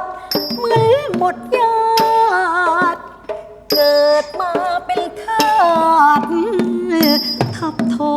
ดเหมือนหมดญาติเกิดมาเป็นทาสทับทอ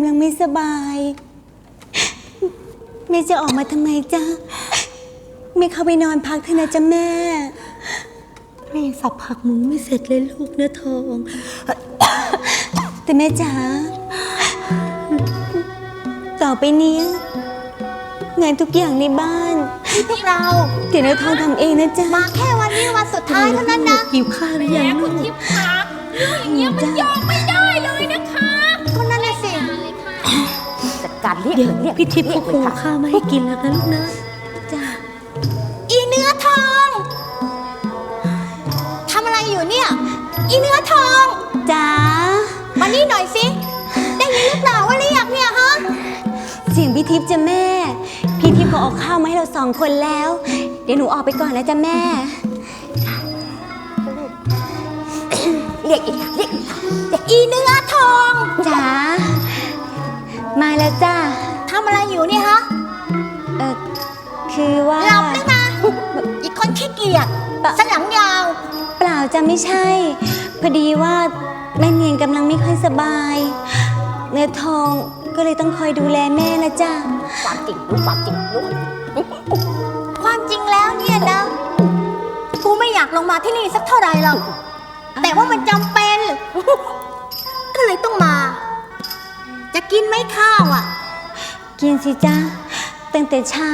ำลังไม่สบายแม่จะออกมาทำไมจ๊ะแม่เข้าไปนอนพักเถอะนะจ๊ะแม่ แม่สับผักหมูไม่เสร็จเลยลูกเนื้อทอง แต่แม่จ๋า ต่อไปเนี้ยงานทุกอย่างในบ้านที่พวกเราเดี๋ยวเราทองทำเองนะจ๊ะ มาแค่วันนี้วันสุดท้ายเท่านั้นนะหิวข้าวหรือยังลูก ทิพย์คะเรื่องอย่างเงี้ยมันยอมไม่ เรียกเดี๋ยวเรียกพี่ทิพย์เขาคงเรียกเลยค่ะข้าวมาให้กินแล้วนะลูกนะจ้ะอีเนื้อทองทำอะไรอยู่เนี่ย อีเนื้อทองจ๋ามานี่หน่อยสิ ได้ยินหรือเปล่าว่าเรียกเนี่ยฮะเสียงพี่ทิพย์จ้ะแม่ พี่ทิพย์เขาเออกข้าวมาให้เราสองคนแล้ว เดี๋ยวหนูออกไปก่อนแล้วจ้ะแม่ เรียกอีกค่ะเรียกอีกค่ะอีเนื้อทอง จ๋า มาแล้วจ้าทำอะไรอยู่เนี่ยฮะเออคือว่าหลับได้มาอีกคนขี้เกียจสันหลังยาว เปล่าจะไม่ใช่ พอดีว่าแม่เนียนกำลังไม่ค่อยสบาย เนื้อทองก็เลยต้องคอยดูแลแม่นะจ้าความจริงรู้ความจริงรู้ความจริงแล้วเนี่ยนะกูไม่อยากลงมาที่นี่สักเท่าไหร่หรอกแต่ว่ามันจำเป็น ก็เลยต้องมา จะกินไหมข้าวอะ กินสิจ้าตั้งแต่เช้า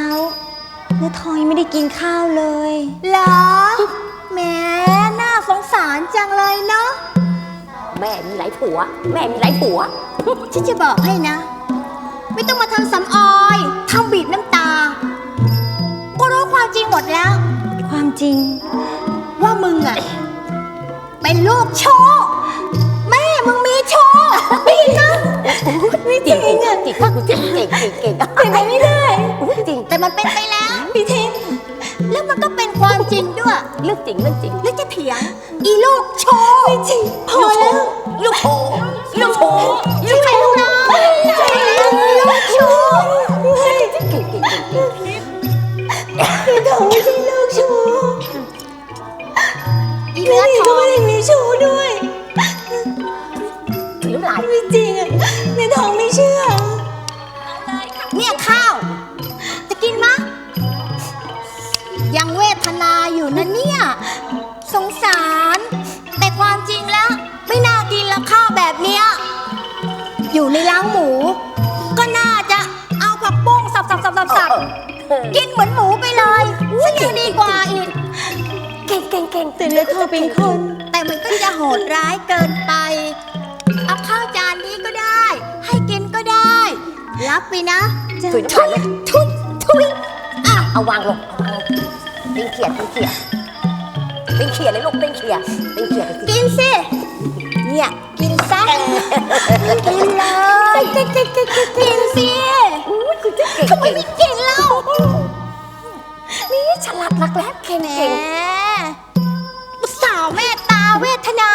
เนื้อทองยังไม่ได้กินข้าวเลย เหรอแหมน่าสงสารจังเลยเนาะ แม่มีหลายผัว แม่มีหลายผัว ฉันจะบอกให้นะ ไม่ต้องมาทำสำออยทำบีบน้ำตา ก็รู้ความจริงหมดแล้ว ความจริง ว่ามึงอะเป็นลูกโชว์แมึงมีโชว์ไม่นะไม่จริงอะจริงจริงเก่งเก่งเก่งเป็นไปไม่ได้จริงแต่มันเป็นไปแล้วพี่ทิพย์แล้วมันก็เป็นความจริงด้วยเรื่องจริงเรื่องจริงแล้วจะเถียงอีลูกโชว์ไม่จริงพอแล้วลูกโชว์ลูกโชว์ใช่ไหมลูกน้องใช่แล้วลูกโชว์เก่งเก่งเก่งเก่งเนื้อทองไม่ใช่ลูกโชูอีเนื้อทองไม่ได้มีชูด้วย น้ำลายไม่จริงอะเนื้อทองไม่เชื่อ เนี่ยข้าว จะกินมะ ยังเวทนาอยู่นะเนี่ย สงสาร แต่ความจริงแล้ว ไม่น่ากินละข้าวแบบเนี้ย อยู่ในล้างหมู ก็น่าจะเอาผักบุ้งสับสับสับสับสับกินเหมือนหมูไปเลยซึ่งยังดีกว่าอีก เก่งเก่งเก่งแต่เนื้อทองเป็นคน แต่มันก็จะโหดร้ายเกินไป รับไปนะจ้ะถุยถุยถุยถุยอะเอาวางลงเอาวางลงเป็นเขียดเป็นเขียดเป็นเขียดเลยลูกเป็นเขียดเป็นเขียดเลยสิกินสิเนี่ยกินซะกินเลยกินกินกินกินกินสิอุ้ยคุณจะเก่งทำไมเก่งไม่กินเล่านี่ฉลาดรักแร้เก่งแหมเก่งลูกสาวแม่ตาเวทนา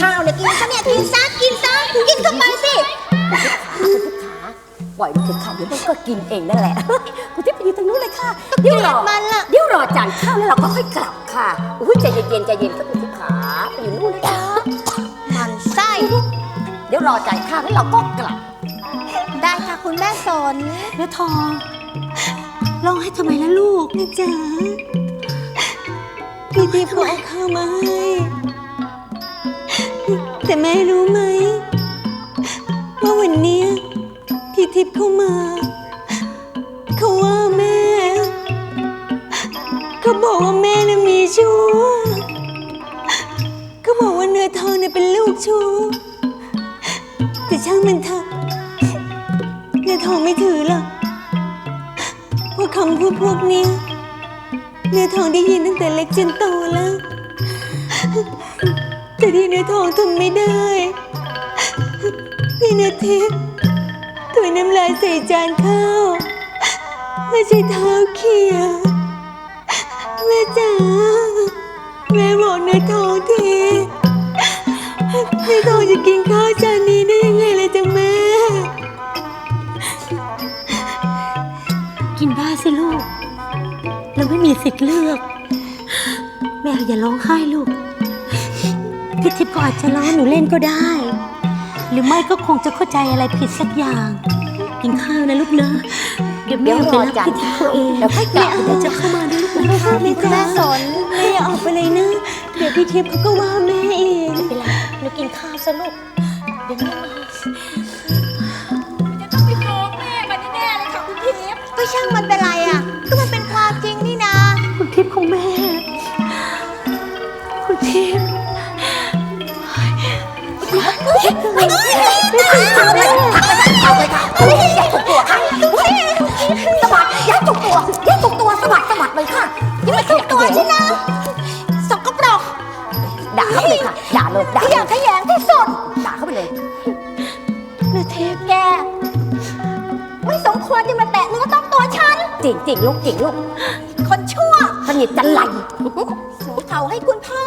ข้าวเนี่ยกินซะเนี่ยกินซะกินซะกินเข้าไปสิขาป ล่อยมันเถอะค่ะเดี๋ยวมันก็กินเองนั่นแหละคุณที่ไปอยู่ตรงนู้นเลยค่ะเดี๋ยวรอมันล่ะเดี๋ยวรอจานข้าวแล้วเราก็ค่อยกลับค่ะอุ้ยใจเย็นๆใจเย็นค่ะคุณที่ขาไปอยู่นู่นเลยค่ะมันไส้เดี๋ยวรอจานข้าวแล้วเราก็กลับ ได้ค่ะคุณแม่สนเนื้อทองร้องให้ทำไมล่ะลูกนะจ๊ะพี่ทิพย์เขาเอาข้าวมาให้แต่แม่รู้ไหมว่าวันเนี้ย พี่ทิพย์เข้ามา เขาว่าแม่ เขาบอกว่าแม่น่ะมีชู้เขาบอกว่าเนื้อทองเนี่ยเป็นลูกชู้แต่ช่างมันเถอะเนื้อทองไม่ถือหรอกเพราะคำพูดพวกเนี้ยเนื้อทองได้ยินตั้งแต่เล็กจนโตแล้ว แต่ที่เนื้อทองทนไม่ได้ พี่เนื้อทิพย์ ถุยน้ำลายใส่จานข้าวไม่ใช่เท้าเขี่ยแม่จ๋าแม่บอกเนื้อทองทีเนื้อทองจะกินข้าวจานนี้ได้ยังไงเลยจ๊ะแม่ กินได้สิลูก เราไม่มีสิทธิ์เลือก แม่อย่าร้องไห้ลูกพี่ทิพย์ก็อาจจะล้อหนูเล่นก็ได้ หรือไม่ก็คงจะเข้าใจอะไรผิดสักอย่าง กินข้าวนะลูกเนอะเดี๋ยวแม่ไปรับพี่ทิพย์ตัวเองเดี๋ยวค่อยกลับเดี๋ยวจะเข้ามาด้วยลูกนะไม่คุณจ้าแม่สนแม่อย่าออกไปเลยนะเดี๋ยวพี่ทิพย์เขาก็ว่าแม่เองไม่เป็นไรหนูกินข้าวซะลูกเดี๋ยวแม่มาจะต้องไปฟ้องแม่มันแน่ๆเลยค่ะคุณทิพย์ก็ช่างมันเป็นไรอะก็มันเป็นความจริงนี่นะ คุณทิพย์ของแม่ คุณทิพย์เอา ฉันนะสกปรกด่าเข้าไปเลยค่ะด่าเลยด่าขยะแขยงที่สุด ด่าเข้าไปเลยเนื้อเทพแก ไม่สมควรจะมาแตะเนื้อต้องตัวฉัน จริงจริงๆลูกจริงลูกคนชั่วสนิทจันไรสวมเขาให้คุณพ่อ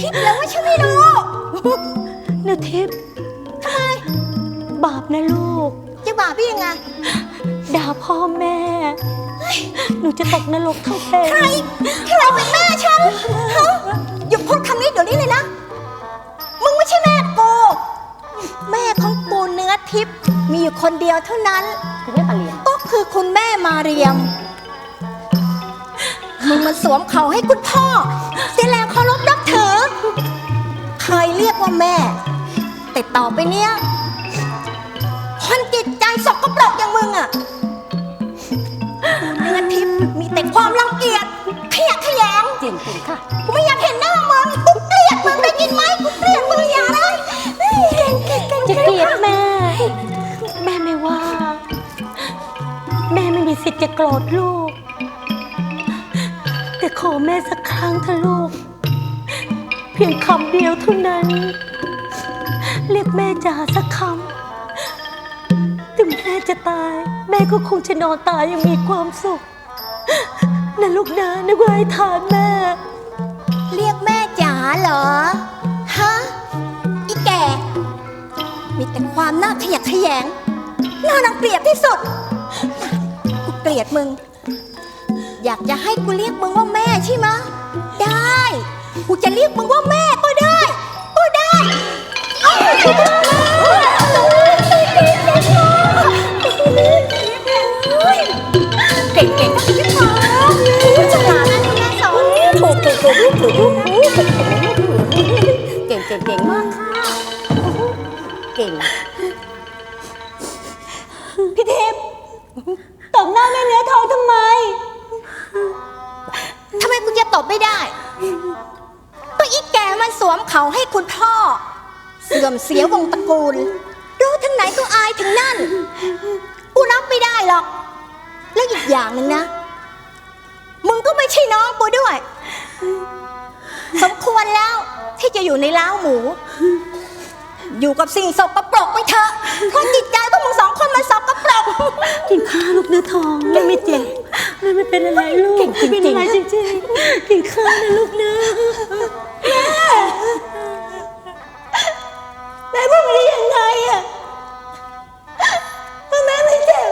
คิดแล้วว่าฉันไม่รู้เนื้อทิพย์ทำไมบาปนะลูก จะบาปพี่ยังไงด่าพ่อแม่ หนูจะตกนรกทั้งเป็นใคร ใครเป็นแม่ฉันฮะหยุดพูดคำนี้เดี๋ยวนี้เลยนะ มึงไม่ใช่แม่กู แม่ของกูเนื้อทิพย์มีอยู่คนเดียวเท่านั้น คุณแม่ปาเลียนก็คือคุณแม่มาเรียม มึงมาสวมเขาให้คุณพ่อเสียแรงเคารพนับถือ เคยเรียกว่าแม่ แต่ต่อไปเนี้ย ธิ์จะโกรธลูก แต่ขอแม่สักครั้งเถอะลูก เพียงคำเดียวเท่านั้น เรียกแม่จ๋าสักคำถึงแม่จะตาย แม่ก็คงจะนอนตายอยังมีความสุขนะลูกนะนึกว่าให้ทานแม่ เรียกแม่จ๋าเหรอ ฮะ อีแก่ มีแต่ความน่าขยะแขยง น่ารังเกียจที่สุด ยดมึง อยากจะให้กูเรียกมึงว่าแม่ใช่ไหมะได้ กูจะเรียกมึงว่าแม่ก็ได้ ก็ได้อ้าเก่งเก่งๆนะพี่ฟ้าคุณฉลาดนะคุณแม่สอนถูกถูกถูกลูกถูกถูกเก่งเก่งเก่งมากค่ะ เก่ง น้าแม่เนื้อทองทำไมทำไมกูจะตบไม่ได้คุณพ่อ เสื่อมเสียวงตระกูล รู้ถึงไหนก็อายถึงนั่น กูรับไม่ได้หรอก และอีกอย่างหนึ่งนะ มึงก็ไม่ใช่น้องกูด้วย สมควรแล้วที่จะอยู่ในล้าวหมู อยู่กับสิ่งสกปรกไปเถอะเพราะจิตใจพวกมึงสองคนมันสกปรก กินข้าวลูกเนื้อทองแม่ไม่เจ็บ แม่ไม่เป็นอะไรลูกเก่งจริงๆไม่เป็นอะไรจริงๆกินข้าวนะลูกนะแม่พูดไปได้ยังไงอะว่าแม่ไม่เจ็บ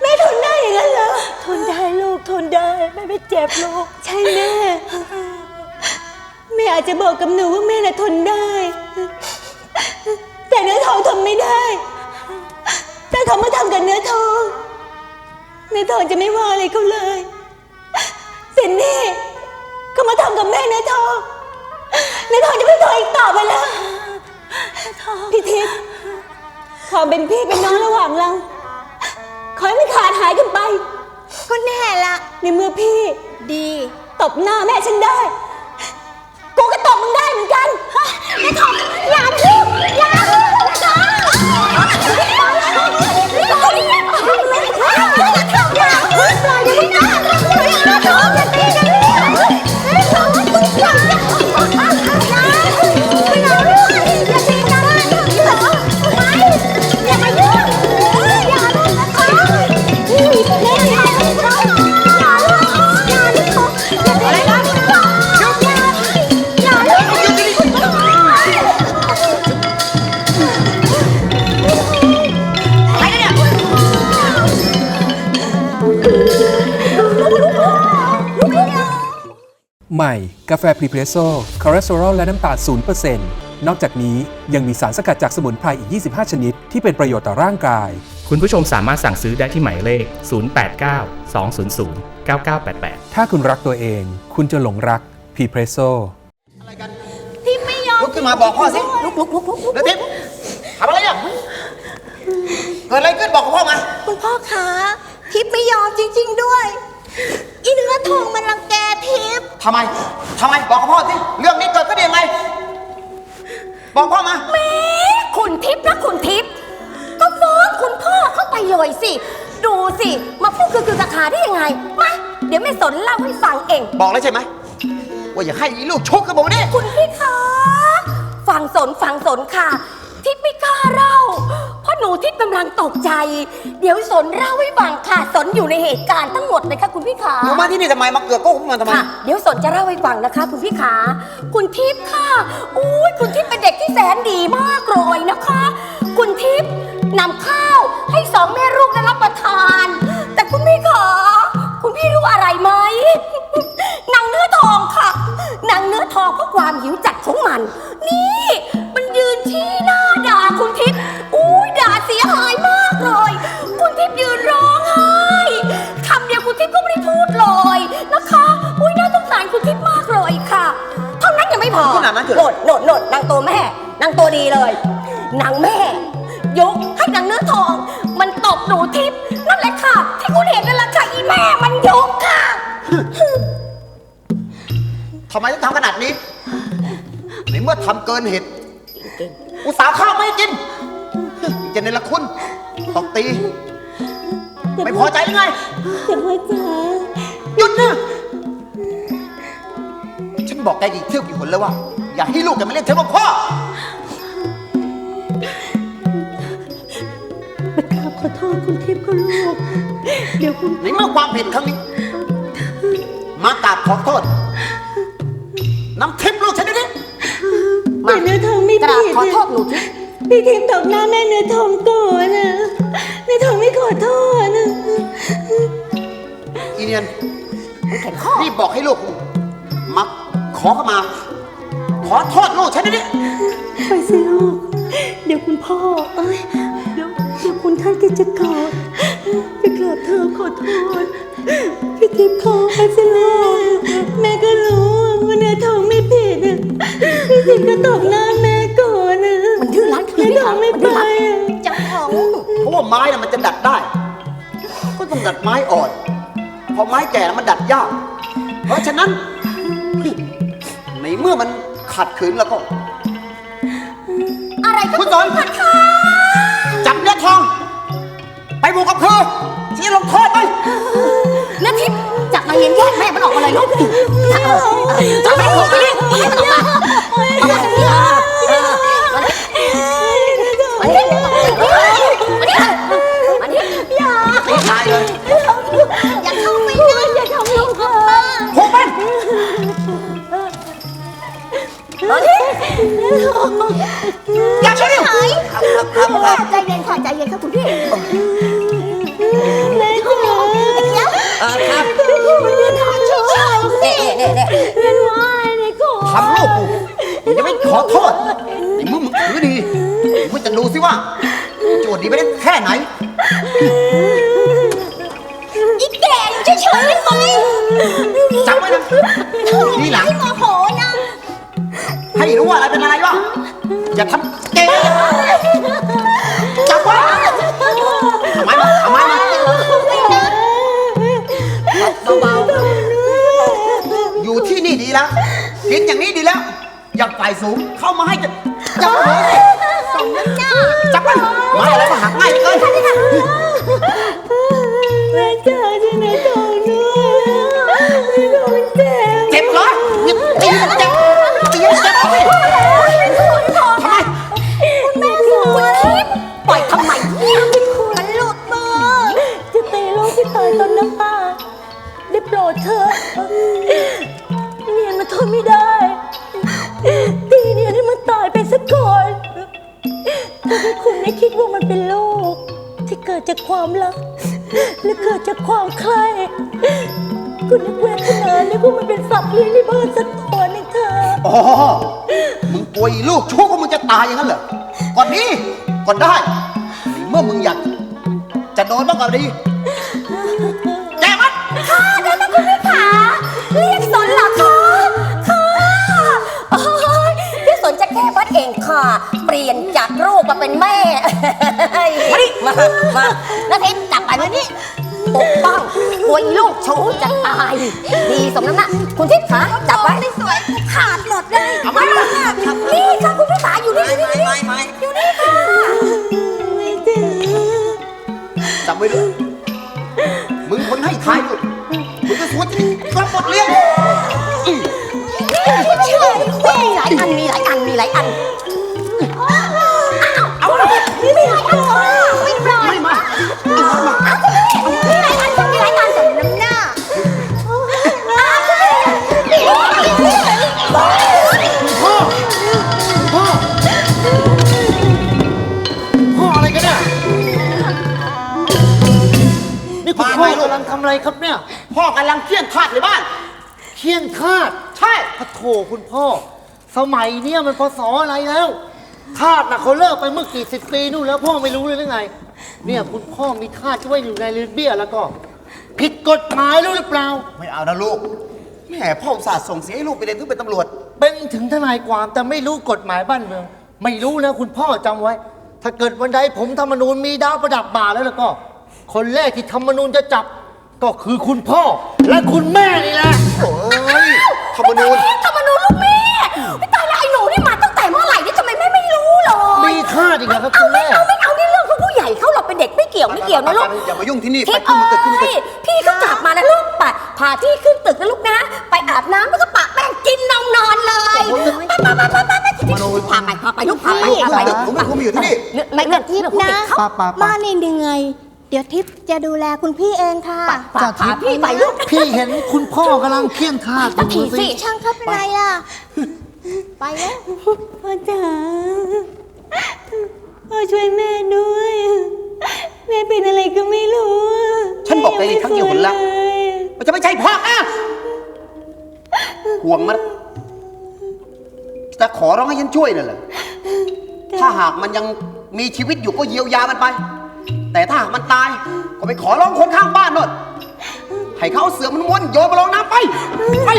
แม่ทนได้อย่างนั้นเหรอทนได้ลูกทนได้แม่ไม่เจ็บลูกใช่แม่แม่อาจจะบอกกับหนูว่าแม่น่ะทนได้ แต่เนื้อทองทนไม่ได้ถ้าเขามาทำกับเนื้อทอง เนื้อทองจะไม่ว่าอะไรเขาเลยแต่นี่เขามาทำกับแม่เนื้อทองเนื้อทองจะไม่ทนอีกต่อไปแล้วพี่ทิพย์ความเป็นพี่เป็นน้องระหว่างเราขอให้มันขาดหายกันไป ก็แน่ละในเมื่อพี่ดีตบหน้าแม่ฉันได้ กูก็ตบมึงได้เหมือนกันไม่ทำอย่า ¡Qué buena! ใหม่ กาแฟพรีเพรสโซ่คอเลสเตอรอลและน้ำตาล0%นนอกจากนี้ยังมีสารสกัดจากสมุนไพรอีก 25 ชนิด ที่เป็นประโยชน์ต่อร่างกาย คุณผู้ชมสามารถสั่งซื้อได้ที่หมายเลข 089 200 9988 ถ้าคุณรักตัวเอง คุณจะหลงรักพรีเพรสโซ่ที่ไม่ยอมลุกขึ้นมาบอกพ่อสิลุกลุกลุกลุกเดี๋ยวทิพย์ทำอะไรเนี่ยเกิดอะไรขึ้นบอกกับพ่อมา คุณพ่อคะทิพย์ไม่ยอมจริง ๆ ด้วย อีเนื้อทองมันรังแกทิพย์ทำไม ทำไม บอกกับพ่อสิ เรื่องนี้เกิดขึ้นได้ยังไง บอกพ่อมา แหม่คุณทิพย์นะคุณทิพย์ก็ฟ้องคุณพ่อเข้าไปเลยสิ ดูสิ มาพูดคือคือกระขาได้ยังไง มา เดี๋ยวแม่สนเล่าให้ฟังเอง บอกแล้วใช่ไหม ว่าอย่าให้อีลูกชุกกับผมนี่ คุณพี่คะฟังสนฟังสนค่ะทิพย์ไม่ หนูทิพย์กำลังตกใจ เดี๋ยวสนเล่าให้ฟังค่ะ สนอยู่ในเหตุการณ์ทั้งหมดเลยค่ะคุณพี่ขา หนูมาที่นี่ทำไมมาเกือกโก้ผมมาทำไม ค่ะเดี๋ยวสนจะเล่าให้ฟังนะคะ คุณพี่ขา คุณทิพย์ค่ะอุ้ยคุณทิพย์เป็นเด็กที่แสนดีมากเลยนะคะ คุณทิพย์นำข้าวให้สองแม่ลูกได้รับประทาน แต่คุณพี่ขาคุณพี่รู้อะไรไหม นางเนื้อทองค่ะ นางเนื้อทองเพราะความหิวจัดของมัน นี่ มันยืนชี้หน้าด่าคุณทิพย์อุ้ยด่า เสียหายมากเลย คุณทิพย์ยืนร้องไห้คำเดียวคุณทิพย์ก็ไม่ได้พูดเลยนะคะ อุ้ยน่าสงสารคุณทิพย์มากเลยค่ะ เท่านั้นยังไม่พอขนาดนั้นเถอะโนดโนดโนดนางตัวแม่ นางตัวดีเลย นางแม่ ยกให้นางเนื้อทอง มันตบหนูทิพย์นั่นแหละค่ะ ที่คุณเห็นนั่นแหละค่ะอีแม่มันยกค่ะ ทำไมต้องทำขนาดนี้ในเมื่อทำเกินเหตุอุตส่าห์ข้าวไม่ให้กิน จะในละคุณตบตี ไม่พอใจหรือไงแต่พ่อจ๋าหยุดนะฉันบอกแกกี่เที่ยวกี่หนแล้วว่า อย่าให้ลูกแกมาเรียกเธอว่าพ่อ ไปกราบขอโทษคุณทิพย์ก็ลูก เดี๋ยวคุณในเมื่อความผิดครั้งนี้ มากราบขอโทษน้ำทิพย์ลูกฉันนี่ดิแต่เนื้อทองไม่กราบผิดขอโทษหนูทิพย์ พี่ทิพย์ตบหน้าแม่เนื้อทองก่อนนะเนื้อทองไม่ขอโทษนะอีเนียนมันแข็งข้อรีบบอกให้ลูกมาขอเข้ามา ขอโทษลูกฉันนี่ดิไปสิลูก เดี๋ยวคุณพ่อ เอ้ย เดี๋ยวเดี๋ยวคุณท่านก็จะกราบจะกราบเธอขอโทษ พี่ทิพย์ขอไปสิลูก แม่ก็รู้ว่าเนื้อทองไม่ผิดอะพี่ทิพย์ก็ตบหน้า อทองไม่ไปอะจังของเพราะว่าไม้น่ะมันจะดัดได้ ก็ต้องดัดไม้อ่อนพอไม้แก่แล้วมันดัดยาก เพราะฉะนั้นในเมื่อมันขัดขืนแล้วก็ อะไรก็คุณสนจับเนื้อทอง ไปบุกกับคือที่ลงโทษไปนาทิพย์จับมาเย็นแยกแม่มันออกมาเลยลูกจับเออจับแม่ออกมาดิให้มันออกมา อย่าเชื่อหายครับครับครับครับใจเย็นค่ะใจเย็นค่ะคุณพี่แม่จ๋าไอ้เกี้ยวเออครับมันยืนทำช่วยเน่เน่เน่เรียนว่าไอ้กูทำลูกกูยังไม่ขอโทษไอ้มึงมึงถือดีมึงจะดูสิว่าโจทย์ดีไปได้แค่ไหนอีแก่อยู่เฉยๆได้ไหมจำไว้นะทีหลังโมโหนะให้รู้ว่าอะไรเป็นอะไรบ้างอย่าทำ ดจากความรัก และเกิดจากความใคร่คุณนึกเวทนานึกว่ามันเป็นสัตว์เลี้ยงในบ้านสักตัวหนึงเถอะอ๋อ มึงกลัวอีลูกชั่วว่ามึงจะตายอย่างนั้นเหรอ ก่อนนี้ ก่อนได้เมื่อมึงอยาก จะโดนบ้างก็ดีแกมัน ค่ะเดี๋ยวนะคุณพี่ขาเรียกสนเหรอคะค่ะโอ้ยพี่สนจะแก้วัดเองค่ะ เปลี่ยนจากลูกมาเป็นแม่ มามามาแล้วทิพย์จับไปมานี่ปกป้องกลัวอีลูกชู้จะตาย ดีสมน้ำหน้าคุณทิพย์ขาจับไว้ไม่สวยขาดหมดเลยเอามานี่ค่ะคุณพี่ขาอยู่นี่อยู่นี่อยู่นี่ค่ะจำไว้ด้วยมึงคนให้ทายด้วยมึงก็สวนจะรับบทเรียนอื้อเชื่อมีหลายอันมีหลายอันมีหลายอัน กำลังเครียดคาดในบ้าน เคี่ยงคาดใช่พระโถคุณพ่อ สมัยเนี้ยมันพศอะไรแล้วทาสน่ะเขาเลิกไปเมื่อกี่สิบปีนู่นแล้วพ่อไม่รู้เลยหรือไง เนี่ยคุณพ่อมีทาสที่ไว้อยู่ในเรือนเบี้ยแล้วก็ ผิดกฎหมายรู้หรือเปล่า ไม่เอานะลูกแม่พ่ออุตส่าห์ส่งเสียให้ลูกไปเรียนเพื่อเป็นตำรวจ เป็นถึงทนายความแต่ไม่รู้กฎหมายบ้านเมือง ไม่รู้นะคุณพ่อจำไว้ ถ้าเกิดวันใดผมธรรมนูญมีดาวประดับบ่าแล้วแล้วก็ คนแรกที่ธรรมนูญจะจับ ก็คือคุณพ่อและคุณแม่นี่แหละโอ้ยธรรมนูญธรรมนูญลูกแม่ไม่ตายแล้วไอ้หนูนี่มาตั้งแต่เมื่อไหร่นี่ทำไมแม่ไม่รู้เลยมีทาสอีกแล้วครับเอาคุณไม่แม่เอาไม่เอานี่เรื่องของผู้ใหญ่เขาเราเป็นเด็กไม่เกี่ยวไม่เกี่ยวนะลูกอย่ามายุ่งที่นี่ทิไปพย์ขึ้นมาตึกขึ้นมาตึเอ้ยกพี่เขากลับมาแล้วลูกไปพาที่ขึ้นตึกนะลูกนะ ไปอาบน้ำแล้วก็ปะแป้งกินนอนนอนเลยไปไปไปไปไปไปทิพย์พาไปพาไปลูกพาไปลูกพาขึ้ไปนตึกผมไม่ควรมาอยู่ที่นี่ไม่เรื่องที่นะป้าป้าป้าบ้านนี่เหนื่อย เดี๋ยวทิพย์จะดูแลคุณพี่เองค่ะพาพาพี่ไปลูกพี่เห็นคุณพ่อกำลังเคี่ยงทาสอตะยู่ขี่สิช่างเขาเป็นไรล่ะ ไปแล้วพ่อจ๋าพ่อช่วยแม่ด้วย แม่เป็นอะไรก็ไม่รู้ ฉันบอกไปครั้งเดียวหนละแม่ยังไม่ฟื้นเลยมันจะไม่ใช่พ่ออะห่วงมันจะขอร้องให้ฉันช่วยนั่นแหละถ้าหากมันยังมีชีวิตอยู่ก็เยียวยามันไป แต่ถ้าหากมันตายก็ไปขอร้องคนข้างบ้านน่นให้เขาเอาเสือมันม้วนโยนมาลงน้ำไป ไป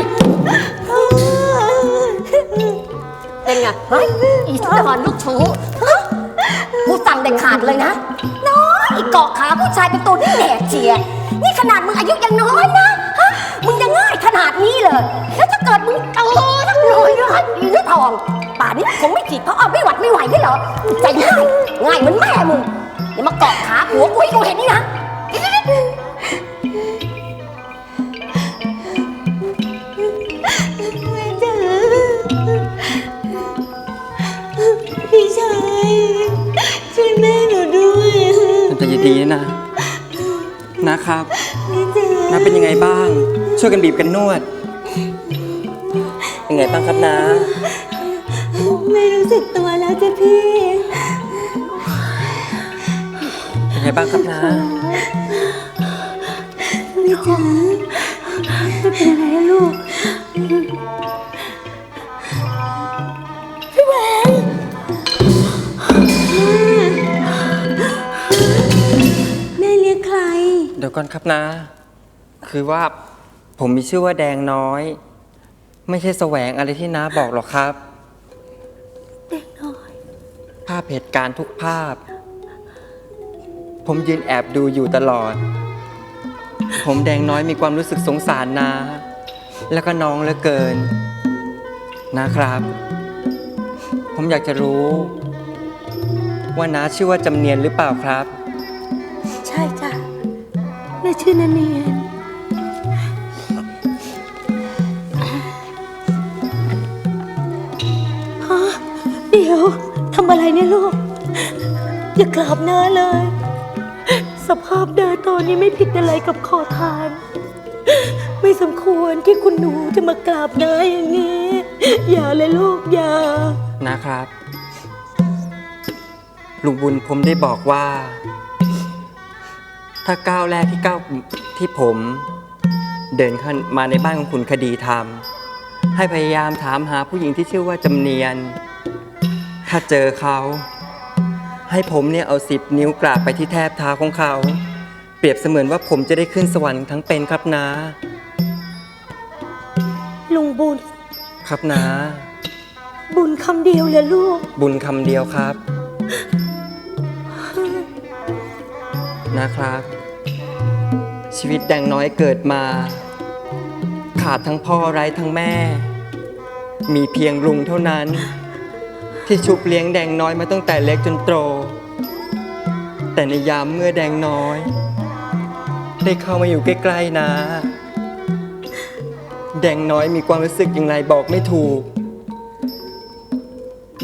เป็นไงฮ้ยอีสดอนลูกชู้ฮะกูสั่งเด็ดขาดเลยนะ น้อยเกาะขาผู้ชายเป็นตัวที่แหลกเจีย นี่ขนาดมึงอายุยังน้อยนะฮะมึงยังง่ายขนาดนี้เลย แล้วถ้าเกิดมึงโตสักหน่อยนะอีเนื้อทอง ป่านนี้คงไม่จีบเขาเอาไม่หวัดไม่ไหวได้เหรอใจง่ายง่ายเหมือนแม่มึง อย่ามาเกาะขาหัวกูให้กูเห็นนี่นะ แม่จ๋าพี่ชายช่วยแม่หนูด้วยทำใจดีๆนะ นะครับแม่จ๋าน้าเป็นยังไงบ้าง ช่วยกันบีบกันนวดเป็นไงบ้างครับนะไม่รู้สึกตัวแล้วจ้ะพี่เป็นไงบ้างครับนะแม่จ๋าไม่เป็นอะไรนะลูก พี่แหวนแม่เรียกใคร เดี๋ยวก่อนครับนะ คือว่าผมมีชื่อว่าแดงน้อย ไม่ใช่แสวงอะไรที่น้าบอกหรอกครับ เด็กน้อย ภาพเหตุการณ์ทุกภาพ ผมยืนแอบดูอยู่ตลอด ผมแดงน้อยมีความรู้สึกสงสารนา แล้วก็น้องเหลือเกิน นะครับ ผมอยากจะรู้ ว่าน้าชื่อว่าจำเนียนหรือเปล่าครับ ใช่จ้ะแม่ชื่อนันเนียนฮะเดี๋ยวทำอะไรเนี่ยลูก อย่ากราบหน้าเลย สภาพเดินตอนนี้ไม่ผิดอะไรกับขอทาน ไม่สมควรที่คุณหนูจะมากราบน้าอย่างนี้ อย่าเลยลูกอย่า นะครับ ลุงบุญผมได้บอกว่า ถ้าก้าวแรกที่ก้าวที่ผม เดินเข้ามาในบ้านของคุณคดีธรรม ให้พยายามถามหาผู้หญิงที่ชื่อว่าจำเนียน ถ้าเจอเขา ให้ผมเนี่ยเอาสิบนิ้วกราบไปที่แทบเท้าของเขา เปรียบเสมือนว่าผมจะได้ขึ้นสวรรค์ทั้งเป็นครับนะลุงบุญ ครับนะบุญคำเดียวเลยลูก บุญคำเดียวครับ นะครับ ชีวิตแดงน้อยเกิดมา ขาดทั้งพ่อไร้ทั้งแม่ มีเพียงลุงเท่านั้น ที่ชุบเลี้ยงแดงน้อยมาตั้งแต่เล็กจนโต แต่ในยามเมื่อแดงน้อย ได้เข้ามาอยู่ใกล้ๆนะ แดงน้อยมีความรู้สึกอย่างไรบอกไม่ถูก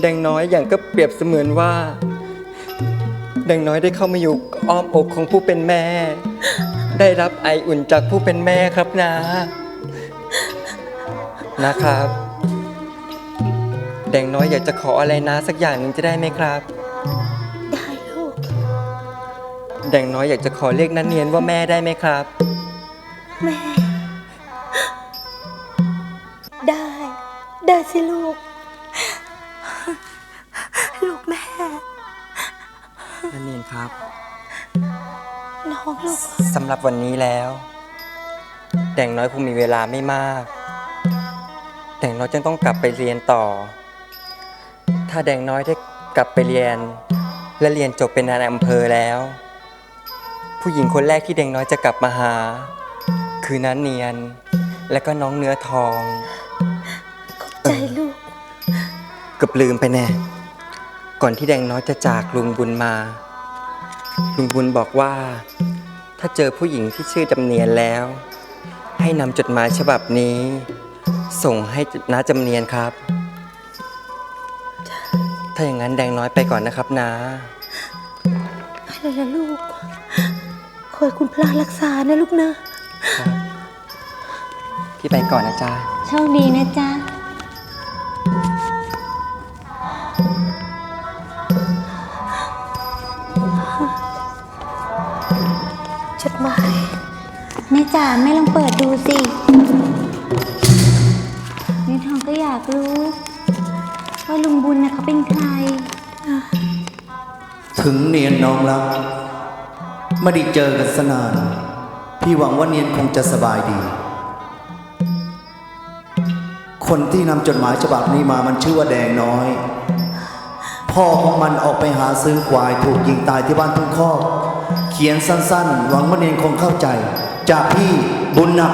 แดงน้อยอย่างก็เปรียบเสมือนว่า แดงน้อยได้เข้ามาอยู่อ้อมอกของผู้เป็นแม่ ได้รับไออุ่นจากผู้เป็นแม่ครับนะ นะครับ ดงน้อยอยากจะขออะไรนะสักอย่างหนึ่งจะได้ไหมครับ ได้ลูก แดงน้อยอยากจะขอเรียกนันเนียนว่าแม่ได้ไหมครับ แม่ ได้ ได้สิลูก ลูกแม่นันเนียนครับ น้องลูก สำหรับวันนี้แล้ว แดงน้อยคงมีเวลาไม่มาก แดงน้อยจึงต้องกลับไปเรียนต่อ ถ้าแดงน้อยได้กลับไปเรียน และเรียนจบเป็นนายอำเภอแล้ว ผู้หญิงคนแรกที่แดงน้อยจะกลับมาหา คือน้าเนียน และก็น้องเนื้อทองใจลูก เกือบลืมไปแน่ ก่อนที่แดงน้อยจะจากลุงบุญมา ลุงบุญบอกว่า ถ้าเจอผู้หญิงที่ชื่อจำเนียนแล้ว ให้นำจดหมายฉบับนี้ ส่งให้น้าจำเนียนครับ ถ้าอย่างนั้นแดงน้อยไปก่อนนะครับนาไปเลยนะลูก คอยคุณพระรักษานะลูกนะ พี่ไปก่อนนะจ๊ะโชคดีนะจ๊ะ จดหมาย แม่จ๋าแม่ลองเปิดดูสิ เป็นใคร ถึงเนียนน้องรักไม่ได้เจอกันสนาน พี่หวังว่าเนียนคงจะสบายดี คนที่นำจดหมายฉบับนี้มามันชื่อว่าแดงน้อย พ่อของมันออกไปหาซื้อควายถูกยิงตายที่บ้านทุ่งคอก เขียนสั้นๆ หวังว่าเนียนคงเข้าใจ จากพี่บุญหนัก